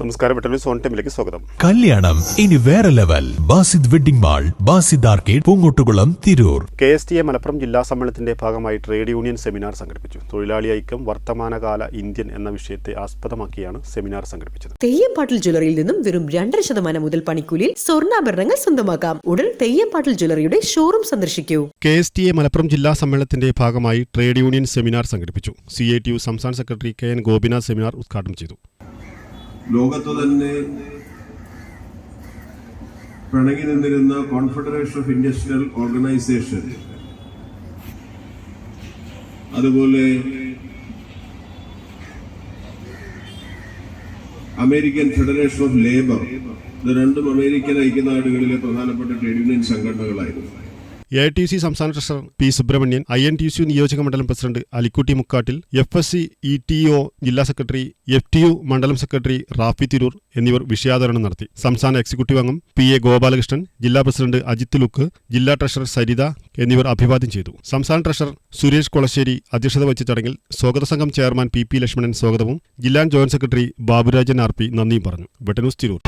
നമസ്കാരം സോൺ ടൈമിലേക്ക് സ്വാഗതം. കല്യാണം ഇനി വേറെ level. Basid wedding mall Basid arcade Poongottukulam Tirur. K S T A Malappuram ജില്ലാ സമ്മേളനത്തിന്റെ ഭാഗമായി ട്രേഡ് യൂണിയൻ സെമിനാർ സംഘടിപ്പിച്ചു. തൊഴിലാളി ഐക്യം വർത്തമാനകാല ഇന്ത്യൻ എന്ന വിഷയത്തെ ആസ്പദമാക്കിയാണ് സെമിനാർ സംഘടിപ്പിച്ചത്. തെയ്യംപാട്ടിൽ ജ്വല്ലറിയിൽ നിന്നും വെറും രണ്ടര ശതമാനം മുതൽ പണിക്കൂലിയിൽ സ്വർണാഭരണങ്ങൾ സ്വന്തമാക്കാം. ഉടൻ തെയ്യംപാട്ടിൽ ജ്വല്ലറിയുടെ ഷോറൂം സന്ദർശിക്കൂ. K S T A Malappuram ജില്ലാ സമ്മേളനത്തിന്റെ ഭാഗമായി ട്രേഡ് യൂണിയൻ സെമിനാർ സംഘടിപ്പിച്ചു. സി എ ടി യു സംസ്ഥാന secretary K N Gopinath seminar ഉദ്ഘാടനം ചെയ്തു. ലോകത്ത് തന്നെ പിണങ്ങി നിന്നിരുന്ന കോൺഫെഡറേഷൻ ഓഫ് ഇൻഡസ്ട്രിയൽ ഓർഗനൈസേഷൻ അതുപോലെ അമേരിക്കൻ ഫെഡറേഷൻ ഓഫ് ലേബർ ഇത് രണ്ടും അമേരിക്കൻ ഐക്യനാടുകളിലെ പ്രധാനപ്പെട്ട ട്രേഡ് യൂണിയൻ സംഘടനകളായിരുന്നു. എ ടി സി സംസ്ഥാന treasurer P Subrahmanian I N T C നിയോജക മണ്ഡലം president Alikutty Mukkattil F S C E T O ജില്ലാ സെക്രട്ടറി എഫ് ടി യു മണ്ഡലം സെക്രട്ടറി റാഫി തിരൂർ എന്നിവർ വിഷയാവതരണം നടത്തി. സംസ്ഥാന എക്സിക്യൂട്ടീവ് അംഗം പി എ ഗോപാലകൃഷ്ണൻ ജില്ലാ പ്രസിഡന്റ് അജിത് ലുക്ക് ജില്ലാ ട്രഷറർ സരിത എന്നിവർ അഭിവാദ്യം ചെയ്തു. സംസ്ഥാന ട്രഷറർ സുരേഷ് കൊളശ്ശേരി അധ്യക്ഷത വഹിച്ച ചടങ്ങിൽ സ്വാഗത സംഘം ചെയർമാൻ പി പി ലക്ഷ്മണൻ സ്വാഗതവും ജില്ലാ joint secretary Baburajan R P നന്ദിയും പറഞ്ഞു. വെട്ടന്യൂസ് തിരൂർ.